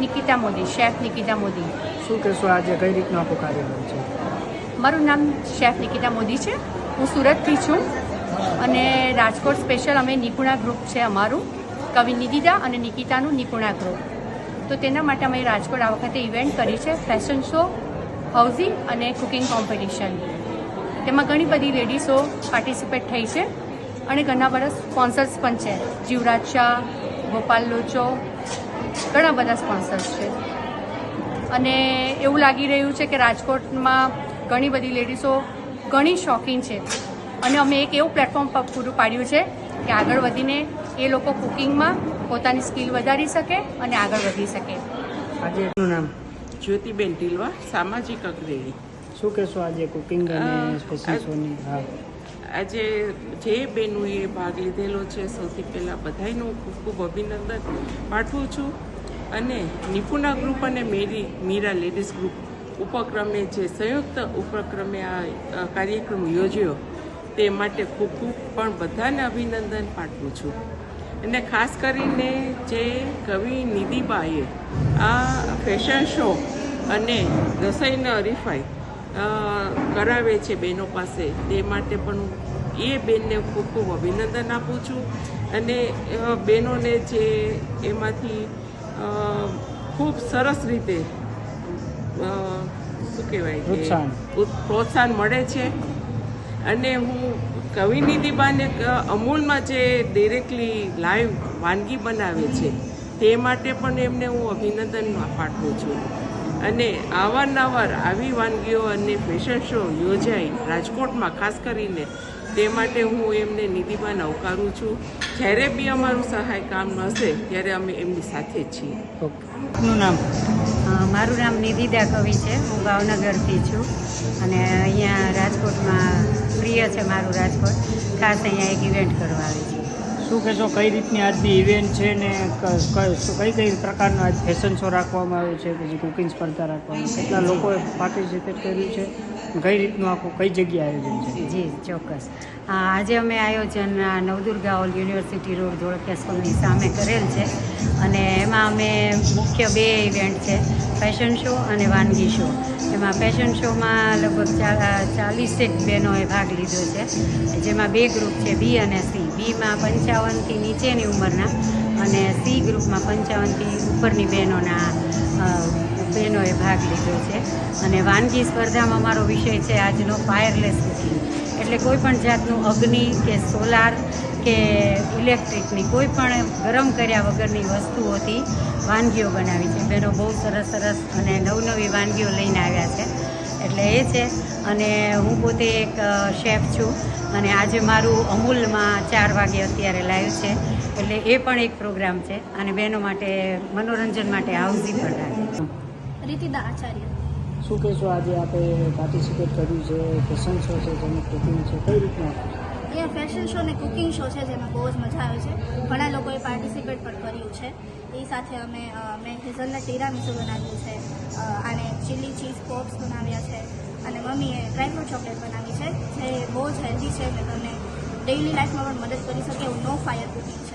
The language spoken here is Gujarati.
નિકિતા મોદી શેફ નિકિતા મોદી શું કહેશો આજે કઈ રીતનું આખું કાર્યક્રમ છે મારું નામ શેફ નિકિતા મોદી છે હું સુરતથી છું અને રાજકોટ સ્પેશિયલ અમે નિપુણા ગ્રુપ છે અમારું કવિ નિદિદા અને નિકિતાનું નિપુણા ગ્રુપ તો તેના માટે અમે રાજકોટ આ વખતે ઇવેન્ટ કરી છે ફેશન શો હાઉઝિંગ અને કુકિંગ કોમ્પિટિશન તેમાં ઘણી બધી લેડીઝો પાર્ટિસિપેટ થઈ છે અને ઘણા બધા સ્પોન્સર્સ પણ છે જીવરાજ શાહ ગોપાલ લોચો ઘણા બધા સ્પોન્સર્સ છે. અને એવું લાગી રહ્યું છે કે રાજકોટમાં ઘણી બધી લેડીઝો ઘણી શોખીન છે. અને અમે એક એવું પ્લેટફોર્મ પૂરું પાડ્યું છે કે આગળ વધીને એ લોકો કુકિંગમાં પોતાની સ્કિલ વધારી શકે અને આગળ વધી શકે. આજે એનું નામ? જ્યોતિબેન ટીલવા સામાજિક અગ્રણી. શું કહેશો આજે કુકિંગ અને અ, શોની હા. આજે જે બહેનોએ ભાગ લીધેલો છે સૌથી પહેલાં બધાયનું ખૂબ ખૂબ અભિનંદન પાઠવું છું. અને નિપુણા ગ્રુપ અને મેરી મીરા લેડીઝ ગ્રુપ ઉપક્રમે જે સંયુક્ત ઉપક્રમે આ કાર્યક્રમ યોજ્યો, તે માટે ખૂબ ખૂબ પણ બધાને અભિનંદન પાઠવું છું. અને ખાસ કરીને જે કવિ નિધિબાએ આ ફેશન શો અને રસોઈનો હરીફાઈ કરાવે છે બહેનો પાસે, તે માટે પણ હું એ બેનને ખૂબ ખૂબ અભિનંદન આપું છું. અને બહેનોને જે એમાંથી ખૂબ સરસ રીતે શું કહેવાય પ્રોત્સાહન. મળે છે અને હું કવિની દીબાને અમૂલમાં જે ડિરેક્ટલી લાઈવ વાનગી બનાવે છે તે માટે પણ એમને હું અભિનંદન પાઠવું છું અને અવારનવાર આવી વાનગીઓ અને ફેશન શો યોજાય રાજકોટમાં ખાસ કરીને તે માટે હું એમને નિધિમાં આવકારું છું. જ્યારે બી અમારું સહાય કામ હશે ત્યારે અમે એમની સાથે જ છીએ. ઓકે. આપનું નામ? મારું નામ નિધિદા કવિ છે. હું ભાવનગરથી છું. અને અહીંયા રાજકોટમાં પ્રિય છે મારું રાજકોટ. ખાસ અહીંયા એક ઇવેન્ટ કરવા આવી છું. શું કહેશો? કઈ રીતની આજની ઇવેન્ટ છે ને કઈ કઈ પ્રકારનો આજ ફેશન શો રાખવામાં આવ્યો છે? પછી કુકિંગ સ્પર્ધા રાખવામાં કેટલા લોકોએ પાર્ટિસિપેટ કર્યું છે? કઈ રીતનું આખું, કઈ જગ્યાએ આયોજન છે? જી, ચોક્કસ. આજે અમે આયોજન Navdurga old university road Dholakia સ્કૂલની સામે કરેલ છે અને એમાં અમે મુખ્ય બે ઇવેન્ટ છે, ફેશન શો અને વાનગી શો. એમાં ફેશન શોમાં લગભગ ચાલીસેક બહેનોએ ભાગ લીધો છે, જેમાં બે ગ્રુપ છે, બી અને સી. બીમાં પંચાવનથી નીચેની ઉંમરના અને સી ગ્રુપમાં પંચાવનથી ઉપરની બહેનોના બહેનોએ ભાગ લીધો છે. અને વાનગી સ્પર્ધામાં અમારો વિષય છે આજનો ફાયરલેસ કુકિંગ. એટલે કોઈ પણ જાતનું અગ્નિ કે સોલાર કે ઇલેક્ટ્રિકની કોઈ પણ ગરમ કર્યા વગરની વસ્તુઓથી વાનગીઓ બનાવી છે. બહેનો બહુ સરસ સરસ અને નવનવી વાનગીઓ લઈને આવ્યા છે. એટલે એ છે. અને હું પોતે એક શેફ છું અને આજે મારું અમૂલમાં ચાર વાગે અત્યારે લાઈવ છે. એટલે એ પણ એક પ્રોગ્રામ છે. અને બહેનો માટે, મનોરંજન માટે આવતી પણ રાખે. રીતિદા આચાર્ય. શું કહેશો આજે આપણે પાર્ટિસિપેટ કર્યું છે? ફેશન શો છે જેનું કુકિંગ છે. કઈ રીતના? ફેશન શો ને કુકિંગ શો છે જેમાં બહુ જ મજા આવે છે. ઘણા લોકોએ પાર્ટિસિપેટ પણ કર્યું છે. એ સાથે અમે મેં હેઝલનટ ટીરામીસું બનાવ્યું છે. અને ચીલી ચીઝ પોપ્સ બનાવ્યા છે. અને મમ્મીએ ડ્રાયફ્રૂટ ચોકલેટ બનાવી છે. જે બહુ જ હેલ્ધી છે. અને તમને ડેઇલી લાઈફમાં પણ મદદ કરી શકે એવું નો ફાયર કુકિંગ છે.